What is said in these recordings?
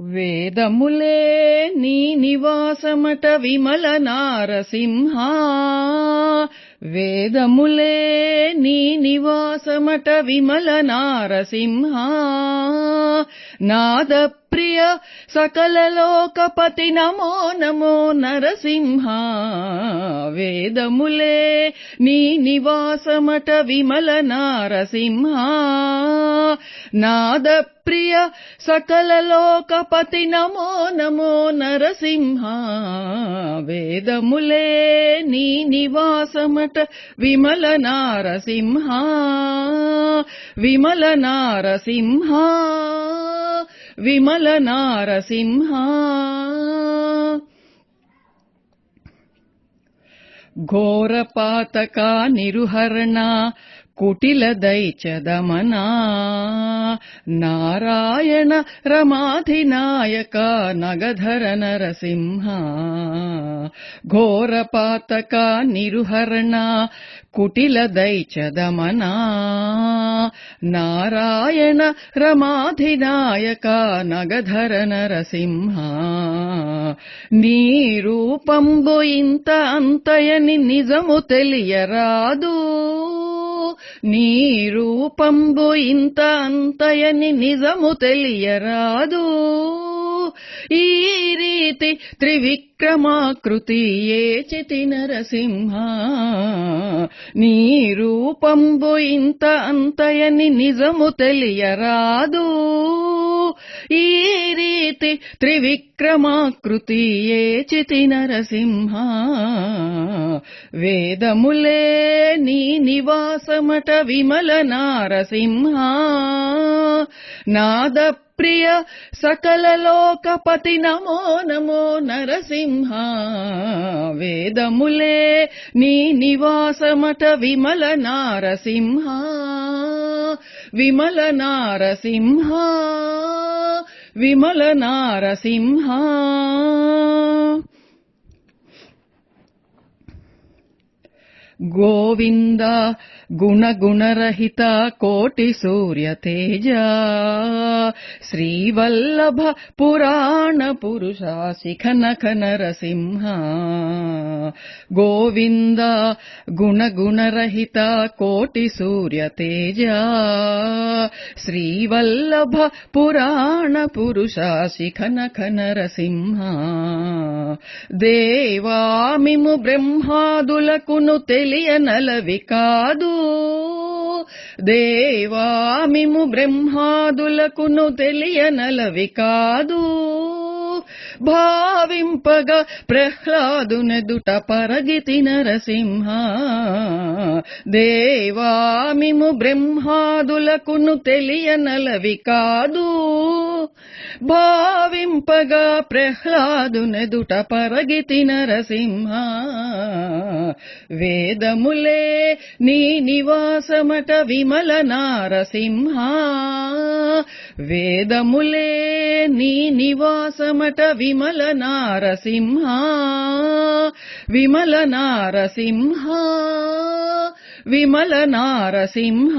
వేదములే నీ నివాసమట విమల నారసింహ. వేదములే నీ నివాసమట విమల నారసింహ. నాద ప్రియ సకల లోకపతి నమో నమో నరసింహ. వేదములే నీ నివాసమట విమల నారసింహ. నాద ప్రియ సకల లోకపతి నమో నమో నరసింహ. వేదములే నీ నివాసమట విమల నారసింహ. విమల నారసింహ. విమల నారసింహ. ఘోరపాతకా నిరుహరణ కుటిల దైచదమనా నారాయణ రమాధినాయక నగధర నరసింహ. ఘోరపాతక నిరుహరణ కుటిల దైచదమనా నారాయణ రమాధినాయక నగధర నరసింహ. నీ రూపంబు ఇంత అంతయని నిజము తెలియరాదు. నీ రూపంబు ఇంత అంతయని నిజము తెలియరాదు. ఈ రీతి త్రివిక్రమాకృతి ఏ చితి నరసింహ నీ రూపంబు ఇంత అంతయని నిజము తెలియరాదు ఈ రీతి త్రివిక్రమాకృతి ఏ చితి నరసింహ వేదములే నీ నివాసమట విమల నారసింహ నాద ప్రియ సకల లోకపతి నమో నమో నరసింహ వేదములే నీ నివాసమట విమల నారసింహ విమల నారసింహ विमलनारसिंहा। గోవింద గుణగుణరహిత కోటి సూర్య తేజ శ్రీవల్లభ పురాణ పురుష శిఖనఖ నరసింహ గోవింద గుణగుణరహిత కోటి సూర్య తేజ శ్రీవల్లభ పురాణ పురుష శిఖనఖ నరసింహ దేవామిము బ్రహ్మాదులకును తెలి తెలియనలవి కాదు. దేవామిము బ్రహ్మాదులకును తెలియనలవి కాదు. భావింపగా ప్రహ్లాదునెదుట పరగితి నరసింహ. దేవామిము బ్రహ్మాదులకును తెలియనలవి కాదు. భావి భావింపగా ప్రహ్లాదునెదుట పరగితి నరసింహ. వేదములే నీ నివాసమట విమల నారసింహ. వేదములే నీ నివాసమట విమల నారసింహ. విమల నారసింహ. విమల నారసింహ.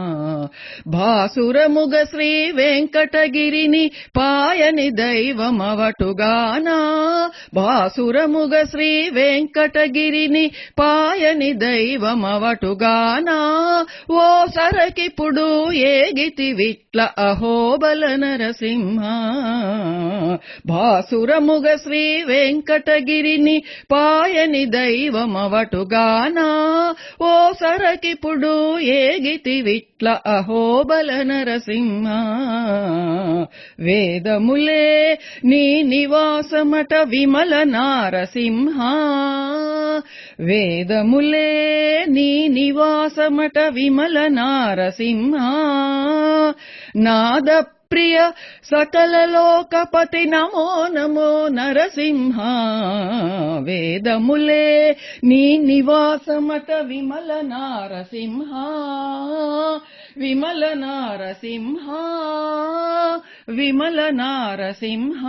భాసురముగ శ్రీ వెంకటగిరిని పాయని దైవమవటుగానా. భాసురముగ శ్రీ వెంకటగిరిని పాయని దైవమవటుగానా. ఓ సరకిప్పుడు ఏగితి విట్ల అహోబల నరసింహ. భాసురముగ శ్రీ వెంకటగిరిని పాయని దైవమవటుగానా. ఓ సరకిప్పుడు ఏగితి ఇట్ల అహోబల నరసింహ వేదములే నీ నివాసమట విమల నారసింహ. వేదములే నీ నివాసమట విమల నారసింహ. నాద ప్రియ సకల లోకపతి నమో నమో నరసింహ. వేదములే నీ నివాసమత విమల నారసింహ. విమల నారసింహ. విమల నారసింహ.